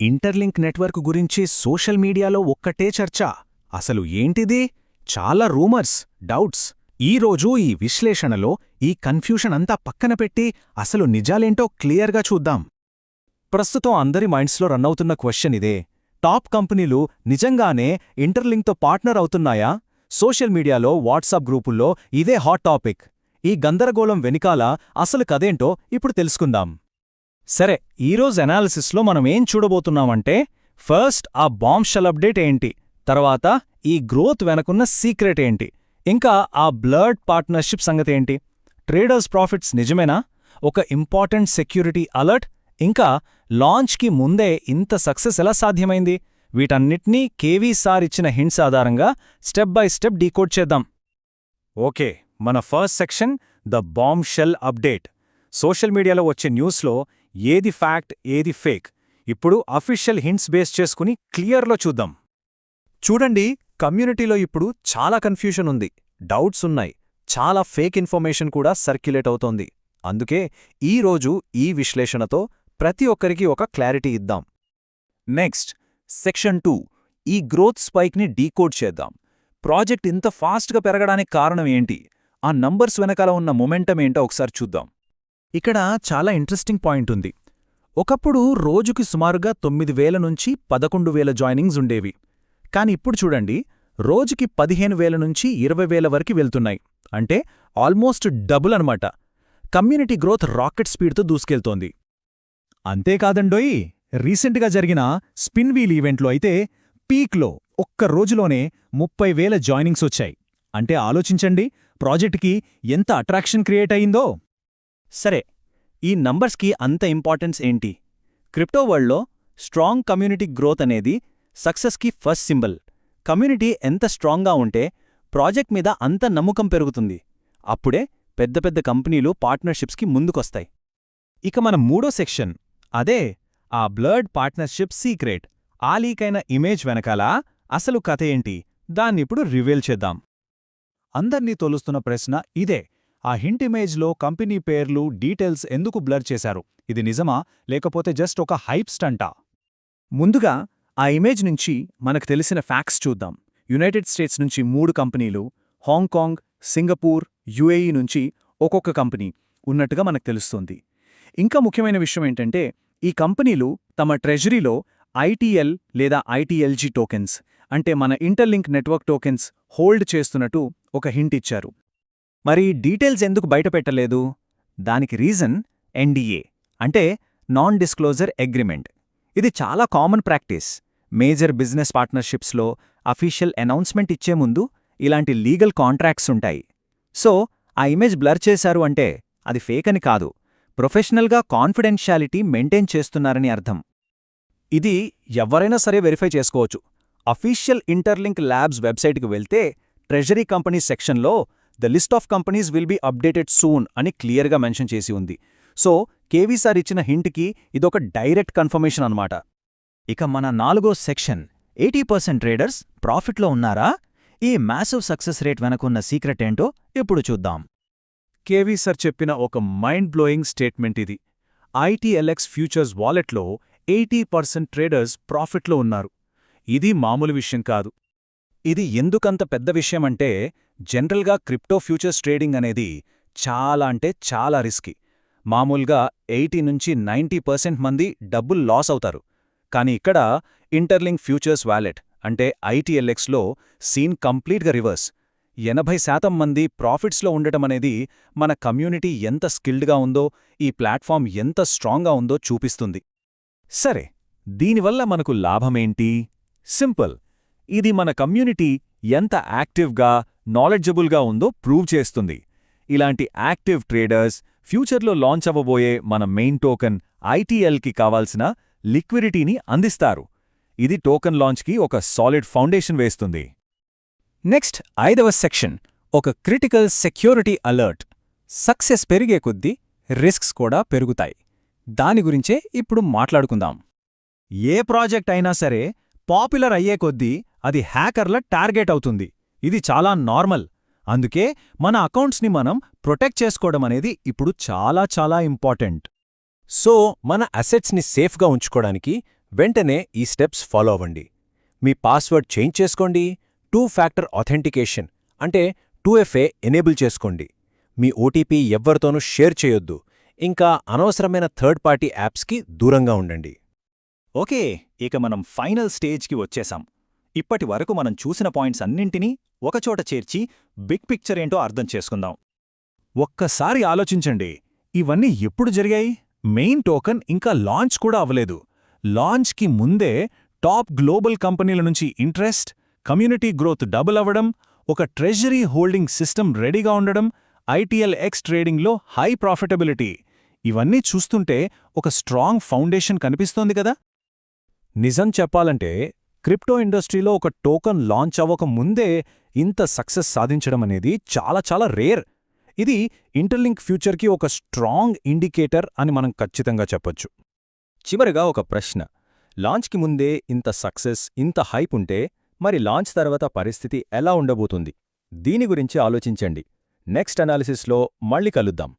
Interlink network గురించి social మీడియాలో ఒక్కటే చర్చ. అసలు ఏంటిది? చాలా రూమర్స్ డౌట్స్. ఈరోజు ఈ విశ్లేషణలో ఈ కన్ఫ్యూషన్ అంతా పక్కన పెట్టి అసలు నిజాలేంటో క్లియర్గా చూద్దాం. ప్రస్తుతం అందరి మైండ్స్లో రన్ అవుతున్న క్వశ్చన్ ఇదే. టాప్ కంపెనీలు నిజంగానే ఇంటర్లింక్తో పార్ట్నర్ అవుతున్నాయా? సోషల్ మీడియాలో వాట్సాప్ గ్రూపుల్లో ఇదే హాట్ టాపిక్. ఈ గందరగోళం వెనికాల అసలు కదేంటో ఇప్పుడు తెలుసుకుందాం. సరే ఈరోజు అనాలిసిస్లో మనం ఏం చూడబోతున్నామంటే ఫస్ట్ ఆ బాంబ్షెల్ అప్డేట్ ఏంటి? తర్వాత ఈ గ్రోత్ వెనకున్న సీక్రెట్ ఏంటి? ఇంకా ఆ బ్లడ్ పార్ట్నర్షిప్ సంగతేంటి ట్రేడర్స్ ప్రాఫిట్స్ నిజమేనా? ఒక ఇంపార్టెంట్ సెక్యూరిటీ అలర్ట్? ఇంకా లాంచ్కి ముందే ఇంత సక్సెస్ ఎలా సాధ్యమైంది? వీటన్నిటినీ కేవీ సార్ ఇచ్చిన హింట్స్ ఆధారంగా స్టెప్ బై స్టెప్ డీకోడ్ చేద్దాం. ఓకే మన first section the bombshell update. Social మీడియాలో వచ్చే న్యూస్లో ఏది ఫ్యాక్ట్ ఏది ఫేక్? ఇప్పుడు అఫీషియల్ హింట్స్ బేస్ చేసుకుని క్లియర్లో చూద్దాం. చూడండి కమ్యూనిటీలో ఇప్పుడు చాలా కన్ఫ్యూషన్ ఉంది. డౌట్స్ ఉన్నాయి. చాలా ఫేక్ ఇన్ఫర్మేషన్ కూడా సర్క్యులేట్ అవుతోంది. అందుకే ఈరోజు ఈ విశ్లేషణతో ప్రతి ఒక్కరికి ఒక క్లారిటీ ఇద్దాం. నెక్స్ట్ సెక్షన్ టూ ఈ గ్రోత్ స్పైక్ని డీకోడ్ చేద్దాం. ప్రాజెక్ట్ ఇంత ఫాస్ట్గా పెరగడానికి కారణం ఏంటి? ఆ నంబర్స్ వెనకాల ఉన్న మొమెంటం ఏంటో ఒకసారి చూద్దాం. ఇక్కడ చాలా ఇంట్రెస్టింగ్ పాయింట్ ఉంది. ఒకప్పుడు రోజుకి సుమారుగా తొమ్మిది వేల నుంచి పదకొండు వేల జాయినింగ్స్ ఉండేవి. కాని ఇప్పుడు చూడండి రోజుకి పదిహేను వేల నుంచి ఇరవై వేల వరకు వెళ్తున్నాయి. అంటే ఆల్మోస్ట్ డబుల్ అనమాట కమ్యూనిటీ గ్రోత్ రాకెట్ స్పీడ్తో దూసుకెళ్తోంది. అంతేకాదండోయ్ రీసెంట్గా జరిగిన స్పిన్ వీల్ ఈవెంట్లో అయితే పీక్లో ఒక్క రోజులోనే ముప్పై వేల జాయినింగ్స్ వచ్చాయి. అంటే ఆలోచించండి ప్రాజెక్టుకి ఎంత అట్రాక్షన్ క్రియేట్ అయిందో. సరే ఈ నంబర్స్కి అంత ఇంపార్టెన్స్ ఏంటి? క్రిప్టో వరల్డ్లో స్ట్రాంగ్ కమ్యూనిటీ గ్రోత్ అనేది సక్సెస్కి ఫస్ట్ సింబల్. కమ్యూనిటీ ఎంత స్ట్రాంగ్గా ఉంటే ప్రాజెక్ట్ మీద అంత నమ్మకం పెరుగుతుంది. అప్పుడే పెద్ద పెద్ద కంపెనీలు పార్ట్నర్షిప్స్కి ముందుకొస్తాయి. ఇక మన మూడో సెక్షన్. అదే ఆ బ్లర్డ్ పార్ట్నర్షిప్ సీక్రెట్. ఆ లీకైన ఇమేజ్ వెనకాల అసలు కథ ఏంటి? దాన్నిప్పుడు రివీల్ చేద్దాం. అందర్నీ తోలుస్తున్న ప్రశ్న ఇదే. ఆ హింట్ ఇమేజ్లో కంపెనీ పేర్లు డీటెయిల్స్ ఎందుకు బ్లర్ చేశారు? ఇది నిజమా? లేకపోతే జస్ట్ ఒక హైప్ స్టంటా? ముందుగా ఆ ఇమేజ్ నుంచి మనకు తెలిసిన ఫ్యాక్ట్స్ చూద్దాం. యునైటెడ్ స్టేట్స్ నుంచి మూడు కంపెనీలు హాంకాంగ్ సింగపూర్ యుఏఈ నుంచి ఒక్కొక్క కంపెనీ ఉన్నట్టుగా మనకు తెలుస్తుంది. ఇంకా ముఖ్యమైన విషయం ఏంటంటే ఈ కంపెనీలు తమ ట్రెజరీలో ఐటీఎల్ లేదా ఐటీఎల్జీ టోకెన్స్ అంటే మన ఇంటర్లింక్ నెట్వర్క్ టోకెన్స్ హోల్డ్ చేస్తున్నట్టు ఒక హింట్ ఇచ్చారు. మరి డీటెయిల్స్ ఎందుకు బయటపెట్టలేదు దానికి రీజన్ ఎన్డీఏ అంటే నాన్ డిస్క్లోజర్ అగ్రిమెంట్. ఇది చాలా కామన్ ప్రాక్టీస్. మేజర్ బిజినెస్ పార్ట్నర్షిప్స్లో అఫీషియల్ అనౌన్స్మెంట్ ఇచ్చే ముందు ఇలాంటి లీగల్ కాంట్రాక్ట్స్ ఉంటాయి. సో ఆ ఇమేజ్ బ్లర్ చేశారు అంటే అది ఫేక్ అని కాదు. ప్రొఫెషనల్గా కాన్ఫిడెన్షియాలిటీ మెయింటైన్ చేస్తున్నారని అర్థం. ఇది ఎవరైనా సరే వెరిఫై చేసుకోవచ్చు. అఫీషియల్ ఇంటర్లింక్ ల్యాబ్స్ వెబ్సైట్కి వెళ్తే ట్రెజరీ కంపెనీ సెక్షన్లో the list of companies will be updated soon అని క్లియర్గా మెన్షన్ చేసి ఉంది. సో కేవీ సార్ ఇచ్చిన హింట్కి ఇదొక డైరెక్ట్ కన్ఫర్మేషన్ అనమాట ఇక మన నాలుగో సెక్షన్ ఎయిటీ పర్సెంట్ ట్రేడర్స్ ప్రాఫిట్లో ఉన్నారా? ఈ మ్యాసివ్ సక్సెస్ రేట్ వెనకున్న సీక్రెట్ ఏంటో ఇప్పుడు చూద్దాం. కేవీ సార్ చెప్పిన ఒక మైండ్ బ్లోయింగ్ స్టేట్మెంట్ ఇది. ఐటీఎల్ఎక్స్ ఫ్యూచర్స్ వాలెట్లో ఎయిటీ పర్సెంట్ ట్రేడర్స్ ప్రాఫిట్లో ఉన్నారు. ఇది మామూలు విషయం కాదు. ఇది ఎందుకంత పెద్ద విషయమంటే జనరల్గా క్రిప్టో ఫ్యూచర్స్ ట్రేడింగ్ అనేది చాలా అంటే చాలా రిస్కీ. మామూలుగా ఎయిటీ నుంచి నైంటీ పర్సెంట్ మంది డబ్బులు లాస్ అవుతారు. కానీ ఇక్కడ ఇంటర్లింక్ ఫ్యూచర్స్ వ్యాలెట్ అంటే ఐటీఎల్ఎక్స్లో సీన్ కంప్లీట్గా రివర్స్. ఎనభై శాతం మంది ప్రాఫిట్స్లో ఉండటమనేది మన కమ్యూనిటీ ఎంత స్కిల్డ్గా ఉందో ఈ ప్లాట్ఫామ్ ఎంత స్ట్రాంగ్గా ఉందో చూపిస్తుంది. సరే దీనివల్ల మనకు లాభమేంటి? సింపుల్. ఇది మన కమ్యూనిటీ ఎంత యాక్టివ్గా నాలెడ్జబుల్గా ఉందో ప్రూవ్ చేస్తుంది. ఇలాంటి యాక్టివ్ ట్రేడర్స్ ఫ్యూచర్లో లాంచ్ అవ్వబోయే మన మెయిన్ టోకెన్ ఐటీఎల్కి కావాల్సిన లిక్విడిటీని అందిస్తారు. ఇది టోకెన్ లాంచ్కి ఒక సాలిడ్ ఫౌండేషన్ వేస్తుంది. నెక్స్ట్ ఐదవ సెక్షన్ ఒక క్రిటికల్ సెక్యూరిటీ అలర్ట్. సక్సెస్ పెరిగే కొద్దీ రిస్క్స్ కూడా పెరుగుతాయి. దాని గురించే ఇప్పుడు మాట్లాడుకుందాం. ఏ ప్రాజెక్ట్ అయినా సరే పాపులర్ అయ్యే కొద్దీ అది హ్యాకర్ల టార్గెట్ అవుతుంది. ఇది చాలా నార్మల్. అందుకే మన అకౌంట్స్ని మనం ప్రొటెక్ట్ చేసుకోవడం అనేది ఇప్పుడు చాలా చాలా ఇంపార్టెంట్. సో మన అసెట్స్ని సేఫ్గా ఉంచుకోవడానికి వెంటనే ఈ స్టెప్స్ ఫాలో అవ్వండి. మీ పాస్వర్డ్ చేంజ్ చేసుకోండి. టూ ఫ్యాక్టర్ ఆథెంటికేషన్ అంటే టూ ఎఫ్ఏ ఎనేబుల్ చేసుకోండి. మీ ఓటీపీ ఎవ్వరితోనూ షేర్ చేయొద్దు. ఇంకా అనవసరమైన థర్డ్ పార్టీ యాప్స్కి దూరంగా ఉండండి. ఓకే ఇక మనం ఫైనల్ స్టేజ్కి వచ్చేసాం. ఇప్పటి వరకు మనం చూసిన పాయింట్స్ అన్నింటినీ ఒకచోట చేర్చి బిగ్ పిక్చర్ ఏంటో అర్థం చేసుకుందాం. ఒక్కసారి ఆలోచించండి. ఇవన్నీ ఎప్పుడు జరిగాయి? మెయిన్ టోకన్ ఇంకా లాంచ్ కూడా అవ్వలేదు. లాంచ్కి ముందే టాప్ గ్లోబల్ కంపెనీల నుంచి ఇంట్రెస్ట్ కమ్యూనిటీ గ్రోత్ డబుల్ అవ్వడం ఒక ట్రెజరీ హోల్డింగ్ సిస్టమ్ రెడీగా ఉండడం ఐటీఎల్ ఎక్స్ ట్రేడింగ్లో హై ప్రాఫిటబిలిటీ. ఇవన్నీ చూస్తుంటే ఒక స్ట్రాంగ్ ఫౌండేషన్ కనిపిస్తోంది కదా? నిజం చెప్పాలంటే క్రిప్టో ఇండస్ట్రీలో ఒక టోకన్ లాంచ్ అవ్వక ముందే ఇంత సక్సెస్ సాధించడం అనేది చాలా చాలా రేర్. ఇది ఇంటర్లింక్ ఫ్యూచర్కి ఒక స్ట్రాంగ్ ఇండికేటర్ అని మనం ఖచ్చితంగా చెప్పొచ్చు. చివరిగా ఒక ప్రశ్న. లాంచ్కి ముందే ఇంత సక్సెస్ ఇంత హైప్ ఉంటే మరి లాంచ్ తర్వాత పరిస్థితి ఎలా ఉండబోతుంది? దీని గురించి ఆలోచించండి. నెక్స్ట్ అనాలిసిస్లో మళ్ళీ కలుద్దాం.